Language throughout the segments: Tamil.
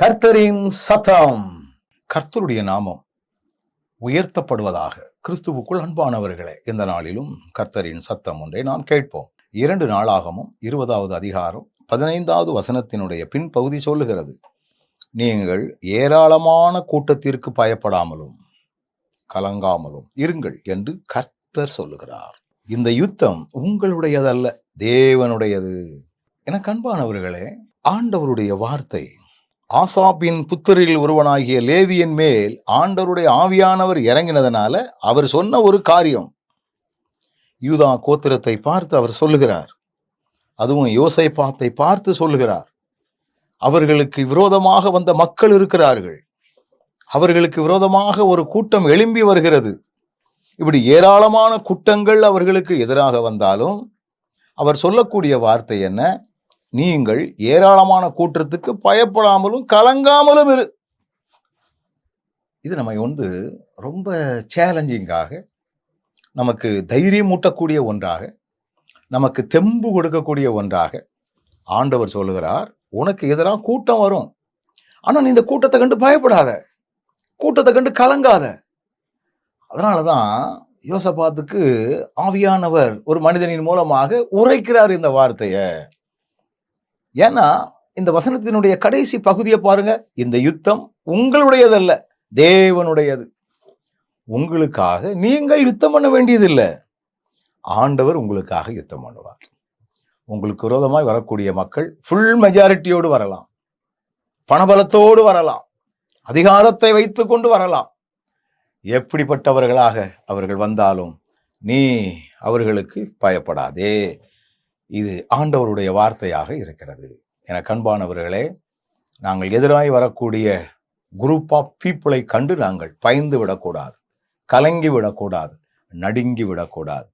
கர்த்தரின் சத்தம். கர்த்தருடைய நாமம் உயர்த்தப்படுவதாக கிறிஸ்துவுக்குள் அன்பானவர்களே இந்த நாளிலும் கர்த்தரின் சத்தம் ஒன்றை நாம் கேட்போம். இரண்டு நாளாகவும் இருபதாவது அதிகாரம் பதினைந்தாவது வசனத்தினுடைய பின்பகுதி சொல்லுகிறது. நீங்கள் ஏராளமான கூட்டத்திற்கு பயப்படாமலும் கலங்காமலும் இருங்கள் என்று கர்த்தர் சொல்லுகிறார். இந்த யுத்தம் உங்களுடையதல்ல தேவனுடையது. என கண்பானவர்களே ஆண்டவருடைய வார்த்தை ஆசாப்பின் புத்தரில் ஒருவனாகிய லேவியின் மேல் ஆண்டவருடைய ஆவியானவர் இறங்கினதனால அவர் சொன்ன ஒரு காரியம். யூதா கோத்திரத்தை பார்த்து அவர் சொல்லுகிறார். அதுவும் யோசைப்பாத்தை பார்த்து சொல்லுகிறார். அவர்களுக்கு விரோதமாக வந்த மக்கள் இருக்கிறார்கள். அவர்களுக்கு விரோதமாக ஒரு கூட்டம் எழும்பி வருகிறது. இப்படி ஏராளமான கூட்டங்கள் அவர்களுக்கு எதிராக வந்தாலும் அவர் சொல்லக்கூடிய வார்த்தை என்ன? நீங்கள் ஏராளமான கூட்டத்துக்கு பயப்படாமலும் கலங்காமலும் இரு. இது நம்ம வந்து ரொம்ப சேலஞ்சிங்காக நமக்கு தைரியம் ஊட்டக்கூடிய ஒன்றாக நமக்கு தெம்பு கொடுக்கக்கூடிய ஒன்றாக ஆண்டவர் சொல்லுகிறார் உனக்கு எதிராக கூட்டம் வரும். ஆனால் நீ இந்த கூட்டத்தை கண்டு பயப்படாத. கூட்டத்தை கண்டு கலங்காத. அதனால தான் யோசபாத்துக்கு ஆவியானவர் ஒரு மனிதனின் மூலமாக உரைக்கிறார் இந்த வார்த்தையை. ஏன்னா இந்த வசனத்தினுடைய கடைசி பகுதியை பாருங்க. இந்த யுத்தம் உங்களுடையதல்ல தேவனுடையது. உங்களுக்காக நீங்கள் யுத்தம் பண்ண வேண்டியதில்லை. ஆண்டவர் உங்களுக்காக யுத்தம் பண்ணுவார். உங்களுக்கு விரோதமாய் வரக்கூடிய மக்கள் ஃபுல் மெஜாரிட்டியோடு வரலாம். பணபலத்தோடு வரலாம். அதிகாரத்தை வைத்து கொண்டு வரலாம். எப்படிப்பட்டவர்களாக அவர்கள் வந்தாலும் நீ அவர்களுக்கு பயப்படாதே. இது ஆண்டவருடைய வார்த்தையாக இருக்கிறது. என கண்பானவர்களே நாங்கள் எதிராய் வரக்கூடிய குரூப் ஆஃப் பீப்புளை கண்டு நாங்கள் பயந்து விடக்கூடாது கலங்கி விடக்கூடாது நடுங்கி விடக்கூடாது.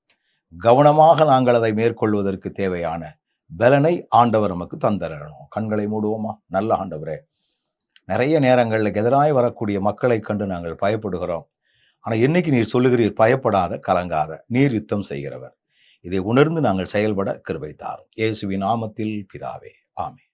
கவனமாக நாங்கள் அதை மேற்கொள்வதற்கு தேவையான பலனை ஆண்டவர் நமக்கு தந்தரணும். கண்களை மூடுவோமா? நல்ல ஆண்டவரே. நிறைய நேரங்களில் எதிராய் வரக்கூடிய மக்களை கண்டு நாங்கள் பயப்படுகிறோம். ஆனால் என்னைக்கு நீர் சொல்லுகிறீர்? பயப்படாத கலங்காத நீர் யுத்தம் செய்கிறவர். இதை உணர்ந்து நாங்கள் செயல்பட கிருபை தாரும். இயேசுவின் நாமத்தில் பிதாவே. ஆமே